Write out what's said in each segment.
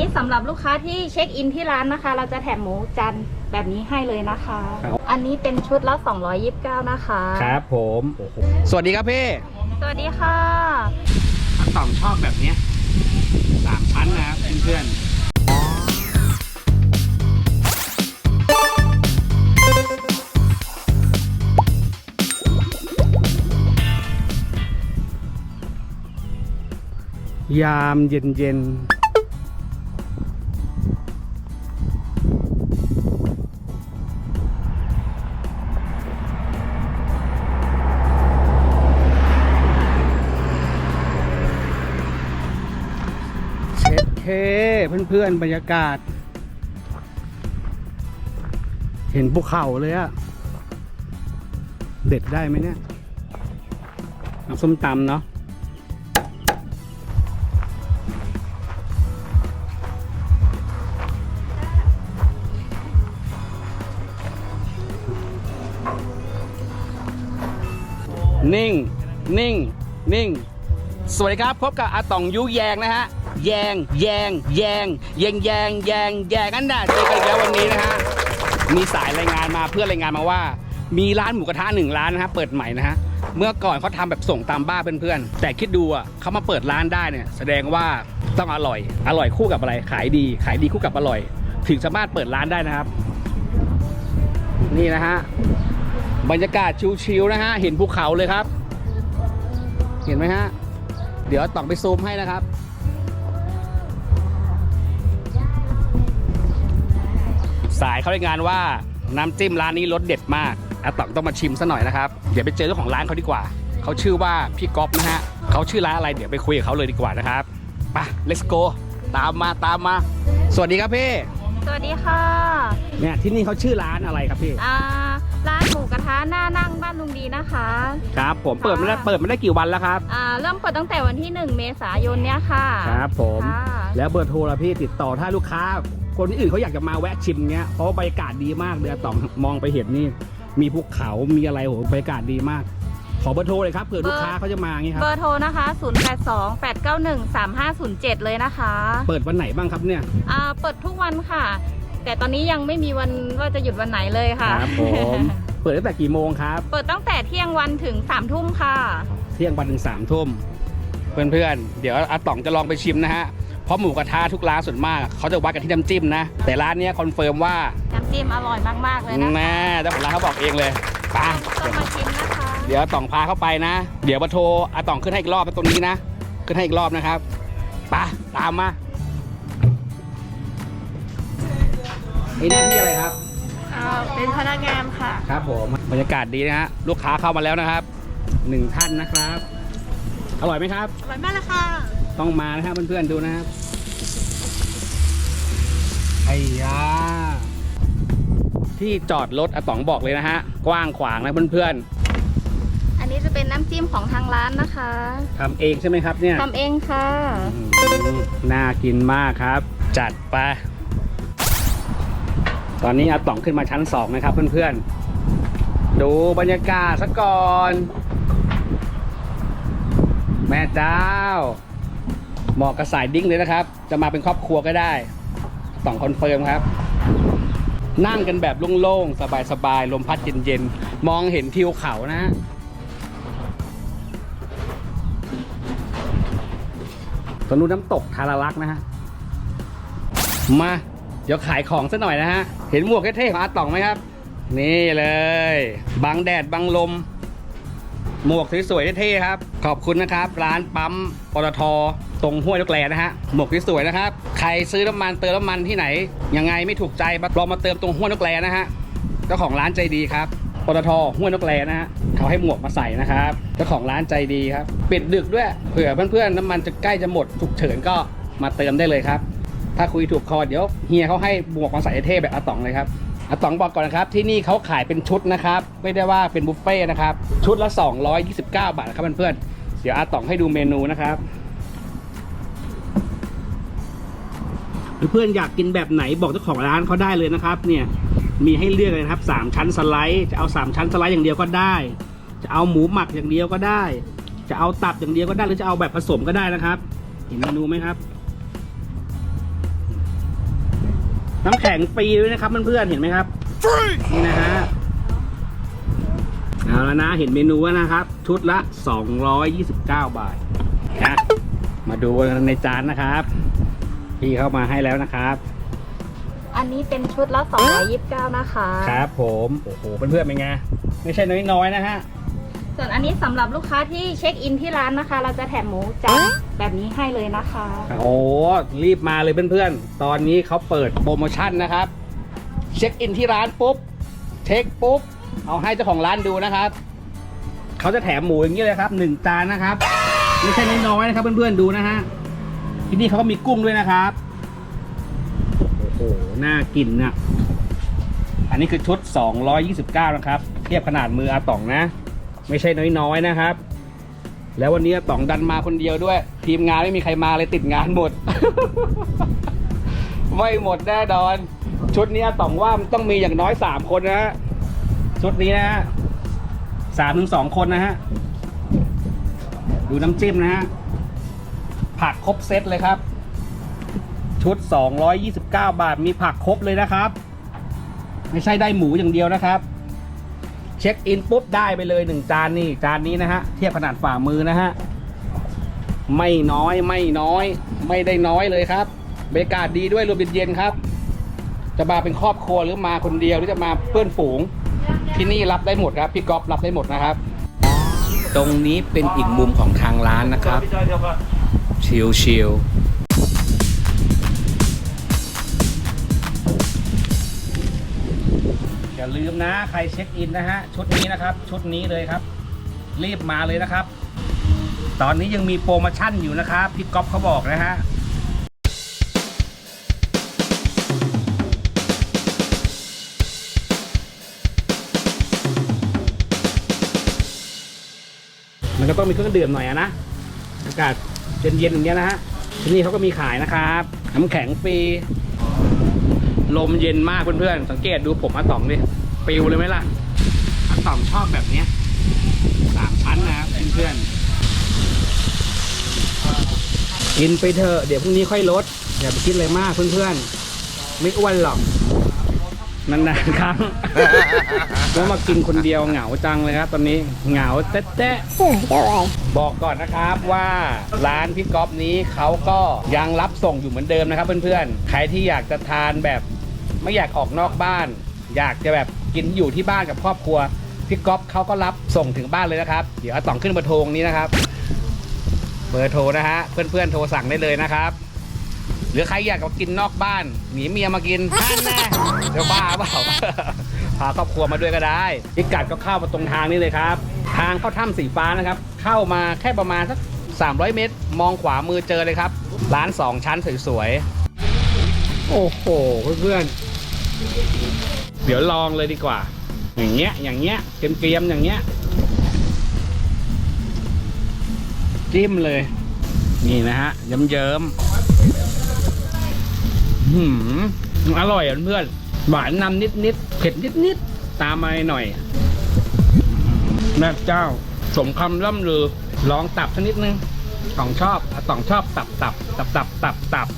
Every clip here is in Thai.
นี้สำหรับลูกค้าที่เช็คอินที่ร้านนะคะ เราจะแถมหมูจันแบบนี้ให้เลยนะคะ ครับ อันนี้เป็นชุดละ 229 นะคะ ครับผมโอ้โหสวัสดีครับพี่สวัสดีค่ะอาต่องชอบแบบเนี้ยสามชั้นนะครับเพื่อนๆยามเย็นเย็นๆ เช็ดเคเพื่อนๆ บรรยากาศ เห็นภูเขาเลยอะเด็ดได้ไหมเนี่ยน้ำส้มตำเนาะนิ่ง นิ่ง นิ่ง สวัสดีครับ พบกับอาตองยุแยงนะฮะ แยง แยง แยง แยง แยง แยง แยงอันน่ะเจอกันอีกแล้ววันนี้นะฮะ มีสายรายงานมาเพื่อนรายงานมาว่า มีร้านหมูกระทะหนึ่งร้านนะฮะเปิดใหม่นะฮะ เมื่อก่อนเขาทำแบบส่งตามบ้านเพื่อนๆ แต่คิดดูอะเขามาเปิดร้านได้เนี่ย แสดงว่าต้องอร่อย อร่อยคู่กับอะไร ขายดี ขายดีคู่กับอร่อย ถึงสามารถเปิดร้านได้นะครับ นี่นะฮะ บรรยากาศชิวๆนะฮะ เห็นภูเขาเลยครับ เห็นไหมฮะ เดี๋ยวต้องไปซูมให้นะครับ สายเขารายงานว่าน้ำจิ้มร้านนี้รสเด็ดมากอาต๋องต้องมาชิมซะหน่อยนะครับ เดี๋ยวไปเจอเจ้าของร้านเขาดีกว่า เขาชื่อว่าพี่ก๊อฟนะฮะเขาชื่อร้านอะไรเดี๋ยวไปคุยกับเขาเลยดีกว่านะครับไป let's go ตามมาตามมา สวัสดีครับพี่ สวัสดีค่ะ เนี่ยที่นี่เขาชื่อร้านอะไรครับพี่ อ่า ร้านหมูกระทะหน้านั่งบ้านลุงดีนะคะ ครับ ผมเปิดมาได้เปิดมาได้กี่วันแล้วครับอ่าเริ่มเปิดตั้งแต่วันที่ 1 เมษายนเนี้ยค่ะครับผม ค่ะแล้วเบอร์โทรละพี่ติดต่อถ้าลูกค้า คนอื่นเขาอยากจะมาแวะชิมเงี้ยเพราะว่าบรรยากาศดีมากเลยต่องมองไปเห็นนี่ มีภูเขามีอะไรโหบรรยากาศดีมาก ขอเบอร์โทรเลยครับเผื่อลูกค้าเขาจะมางี้ครัเบบอร์โทรนะคะ 0828913507 เลยนะคะ เปิดวันไหนบ้างครับเนี่ย อ่าเปิดทุกวันค่ะ แต่ตอนนี้ยังไม่มีวันว่าจะหยุดวันไหนเลยค่ะ ครับผมเปิดตั้งแต่กี่โมงครับ เปิดตั้งแต่เที่ยงวันถึง3ามทุ่มค่ะ เที่ยงวันถึงสามทุ่มเพื่อนๆ เดี๋ยวอาต๋องจะลองไปชิมนะฮะ เพราะหมูกระทะทุกร้านส่วนมาก เขาจะวัดกันที่น้ำจิ้มนะ แต่ร้านเนี้ยคอนเฟิร์มว่าน้ำจิ้มอร่อยมากๆเลยนะคะแน่เจ้าของร้านเขาบอกเองเลยไปต้องมาชิมนะคะเดี๋ยวอาต๋องพาเข้าไปนะ เดี๋ยวมาโทรอาต๋องขึ้นให้อีกรอบนะตรงนี้นะ ขึ้นให้อีกรอบนะครับไปตามมา ไอ้หน้าที่อะไรครับเป็นพนักงานค่ะ ครับผมบรรยากาศดีนะฮะลูกค้าเข้ามาแล้วนะครับหนึ่งท่านนะครับ อร่อยไหมครับ อร่อยมากเลยค่ะ ต้องมานะครับเพื่อนๆดูนะครับไอ้ยาที่จอดรถอาต๋องบอกเลยนะฮะ กว้างขวางนะเพื่อนอันนี้จะเป็นน้ำจิ้มของทางร้านนะคะๆทำเองใช่ไหมครับเนี่ย ทำเองค่ะ อืมน่ากินมากครับ จัดไป ตอนนี้อาต๋องขึ้นมาชั้นสองนะครับเพื่อนๆ ดูบรรยากาศซะก่อน แม่เจ้าเหมาะกับสายดิ้งเลยนะครับ จะมาเป็นครอบครัวก็ได้ต่องคอนเฟิร์มครับ นั่งกันแบบโล่งๆ สบายๆ ลมพัดเย็นๆ มองเห็นทิวเขานะตรงนู้นน้ำตกทาราลักนะฮะ มา ดี๋ยวขายของซะหน่อยนะฮะ เห็นหมวกเท่ๆของอาต๋องไหมครับ นี่เลยบังแดดบังลม หมวกสวยๆเท่ๆครับ ขอบคุณนะครับ ร้านปั๊มปตทตรงห้วยลูกแลนะฮะ หมวกสวยๆนะครับ ใครซื้อน้ำมันเติมน้ำมันที่ไหน ยังไงไม่ถูกใจลองมาเติมตรงห้วยลูกแลนะฮะ เจ้าของร้านใจดีครับปตทห้วยนกแลนะฮะเขาให้หมวกมาใส่นะครับเจ้าของร้านใจดีครับปิดดึกด้วยเผื่อเพื่อนๆน้ำมันจะใกล้จะหมดฉุกเฉินก็มาเติมได้เลยครับ ถ้าคุยถูกคอเดี๋ยวเฮียเขาให้หมวกมาใส่เท่แบบอาต๋องเลยครับอาต๋องบอกก่อนนะครับที่นี่เขาขายเป็นชุดนะครับ ไม่ได้ว่าเป็นบุฟเฟ่นะครับ ชุดละ 229 บาทครับเพื่อนๆเดี๋ยวอาต๋องให้ดูเมนูนะครับเพื่อนอยากกินแบบไหนบอกเจ้าของร้านเขาได้เลยนะครับ เนี่ยมีให้เลือกเลยนะครับสามชั้นสไลด์จะเอาสามชั้นสไลด์อย่างเดียวก็ได้ จะเอาหมูหมักอย่างเดียวก็ได้ จะเอาตับอย่างเดียวก็ได้หรือจะเอาแบบผสมก็ได้นะครับ เห็นเมนูไหมครับ น้ำแข็งฟรีด้วยนะครับเพื่อนๆเห็นไหมครับนี่นะฮะเอาแล้วนะเห็นเมนูแล้วนะครับ ชุดละ 229 บาทนะมาดูกันในจานนะครับ พี่เข้ามาให้แล้วนะครับ อันนี้เป็นชุดละ229นะคะ ครับผมโอ้โหเพื่อนๆเป็นไงไม่ใช่น้อยๆนะฮะส่วนอันนี้สำหรับลูกค้าที่เช็คอินที่ร้านนะคะ เราจะแถมหมูจาน แบบนี้ให้เลยนะคะ โอ้รีบมาเลยเพื่อนๆ ตอนนี้เขาเปิดโปรโมชั่นนะครับ เช็คอินที่ร้านปุ๊บ เช็คปุ๊บ เอาให้เจ้าของร้านดูนะครับ เขาจะแถมหมูอย่างนี้เลยครับหนึ่งจานนะครับ ไม่ใช่น้อยๆนะครับ เพื่อนๆดูนะฮะ ที่นี่เขาก็มีกุ้งด้วยนะครับ โอ้โห น่ากินนะอันนี้คือชุด 229 นะครับ เทียบขนาดมืออาต๋องนะ ไม่ใช่น้อยๆนะครับ แล้ววันนี้ต๋องดันมาคนเดียวด้วย ทีมงานไม่มีใครมาเลยติดงานหมด ไม่หมดแน่นอน ชุดนี้ต๋องว่ามันต้องมีอย่างน้อยสามคนนะฮะชุดนี้นะฮะสามถึงสองคนนะฮะดูน้ำจิ้มนะฮะผักครบเซตเลยครับ ชุด 229 บาทมีผักครบเลยนะครับ ไม่ใช่ได้หมูอย่างเดียวนะครับ เช็คอินปุ๊บได้ไปเลยหนึ่งจานนี่จานนี้นะฮะเทียบขนาดฝ่ามือนะฮะไม่น้อยไม่น้อย ไม่ได้น้อยเลยครับบรรยากาศดีด้วยลมเย็นๆครับ จะมาเป็นครอบครัวหรือมาคนเดียวหรือจะมาเพื่อนฝูง ที่นี่รับได้หมดครับพี่ก๊อฟรับได้หมดนะครับ ตรงนี้เป็นอีกมุมของทางร้านนะครับชิลชิ อย่าลืมนะใครเช็คอินนะฮะชุดนี้นะครับ ชุดนี้เลยครับ รีบมาเลยนะครับ ตอนนี้ยังมีโปรโมชั่นอยู่นะครับพี่ก๊อฟเขาบอกนะฮะมันก็ต้องมีเครื่องดื่มหน่อยอะนะ อากาศเย็นๆอย่างเงี้ยนะฮะ ที่นี่เขาก็มีขายนะครับ น้ำแข็งฟรี ลมเย็นมากเพื่อนๆ สังเกตดูผมอาต๋องดิ ปิวเลยไหมล่ะอาต๋องชอบแบบเนี้ยสามชั้นนะครับเพื่อนๆกินไปเถอะเดี๋ยวพรุ่งนี้ค่อยลด อย่าไปคิดอะไรมากเพื่อนๆ ไม่อ้วนหรอกนานๆครั้งแล้วมากินคนเดียวเหงาจังเลยครับ ตอนนี้เหงาแต๊ะๆบอกก่อนนะครับว่าร้านพี่ก๊อฟนี้เขาก็ยังรับส่งอยู่เหมือนเดิมนะครับเพื่อนๆ ใครที่อยากจะทานแบบไม่อยากออกนอกบ้าน อยากจะแบบ กินอยู่ที่บ้านกับครอบครัวพี่ก๊อฟเขาก็รับส่งถึงบ้านเลยนะครับ เดี๋ยวอาต่องขึ้นเบอร์โทรงนี้นะครับ เบอร์โทรนะฮะ เพื่อนๆโทรสั่งได้เลยนะครับ หรือใครอยากมากินนอกบ้านหนีเมียมากินนั่นแน่เดี๋ยวบ้าเปล่า พาครอบครัวมาด้วยก็ได้พิกัดก็เข้ามาตรงทางนี้เลยครับ ทางเข้าถ้ำสีฟ้านะครับ เข้ามาแค่ประมาณสัก 300 เมตร มองขวามือเจอเลยครับ ร้าน 2 ชั้นสวยๆ โอ้โหเพื่อนๆ เดี๋ยวลองเลยดีกว่า อย่างเงี้ย อย่างเงี้ยเกรียมๆอย่างเงี้ย จิ้มเลย นี่นะฮะ เยิ้มๆหืมอร่อยอะเพื่อน หวานนำนิดนิดๆเผ็ดนิดนิดๆ ตามมาหน่อย แม่เจ้า สมคำล่ำลือ ลองตับสักนิดนึงสองชอบอะสองชอบตับตับตับตับตับตับ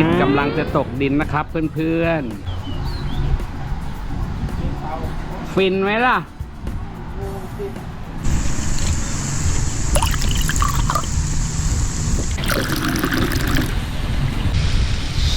ทิตย์กำลังจะตกดินนะครับเพื่อนๆ ฟินไหมล่ะ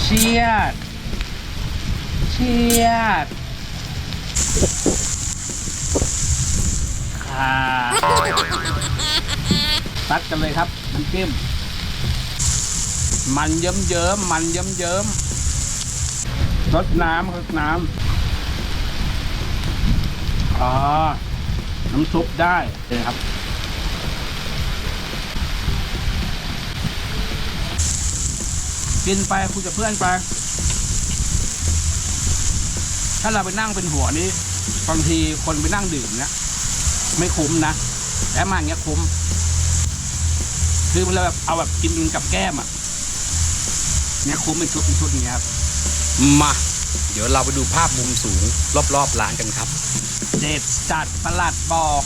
เชียด เชียดค่ะตัดกันเลยครับน้ำจิ้ม มันเยิ้มเยิ้มมันเยิ้มเยิ้มรสน้ำรสน้ำอ๋อน้ำซุปได้เลยครับกินไปคุยกับเพื่อนไป ถ้าเราไปนั่งเป็นหัวนี้บางทีคนไปนั่งดื่มเนี่ยไม่คุ้มนะแต่มาอย่างเงี้ยคุ้ม คือเราแบบเอาแบบกินกับแก้มอะ เนี่ยคุ้มเป็นชุดเป็นชุดอย่างเงี้ยครับ มา เดี๋ยวเราไปดูภาพมุมสูง รอบๆร้านกันครับ เด็ดจัดประหลัดบอก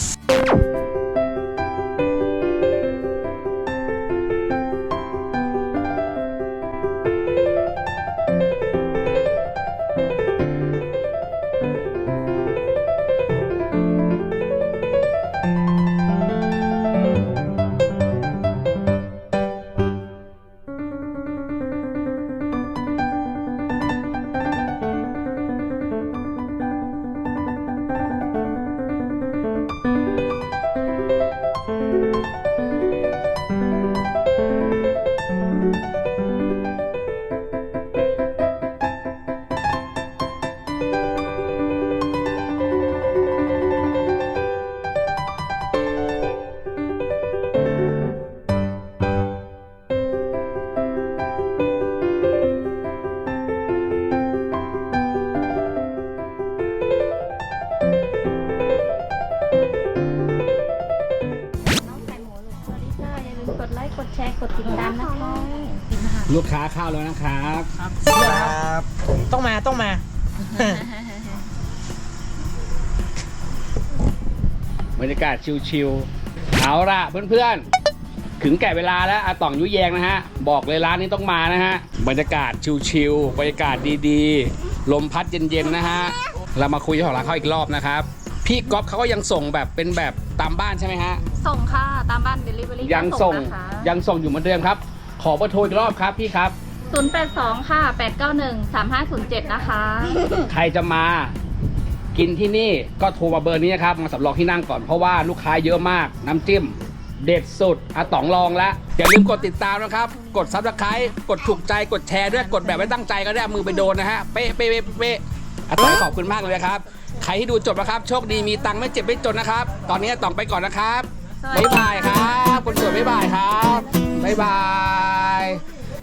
ลูกค้าเข้าแล้วนะครับครับต้องมาต้องมา บรรยากาศชิลๆเอาละเพื่อนๆ ถึงแก่เวลาแล้วอาต่องยุแยงนะฮะ บอกเลยร้านนี้ต้องมานะฮะ บรรยากาศชิลๆบรรยากาศดีๆ ลมพัดเย็นๆนะฮะ เรามาคุยกับเจ้าของร้านเขาอีกรอบนะครับ พี่ก๊อฟเขาก็ยังส่งแบบเป็นแบบตามบ้านใช่ไหมฮะ ส่งค่ะ ตามบ้าน Delivery ยังส่งนะคะยังส่งอยู่เหมือนเดิมครับ ขอเบอร์โทรอีกรอบครับพี่ครับ 082 ค่ะ 891 3507 นะคะ ใครจะมากินที่นี่ก็โทรมาเบอร์นี้นะครับมาสำรองที่นั่งก่อนเพราะว่าลูกค้าเยอะมากน้ำจิ้ม เด็ดสุดอาต๋องลองแล้วอย่าลืมกดติดตามนะครับ กดซับสไครต์กดถูกใจกดแชร์ด้วยกดแบบไม่ตั้งใจก็ได้เอามือไปโดนนะฮะเป๊ะเป๊ะเป๊ะเป๊ะอาต๋องขอบคุณมากเลยนะครับ ใครที่ดูจบนะครับ โชคดีมีตังค์ไม่เจ็บไม่จนนะครับ ตอนนี้อาต๋องไปก่อนนะครับสวัสดีบ๊ายบายครับคนสวยบ๊ายบายครับ 拜拜。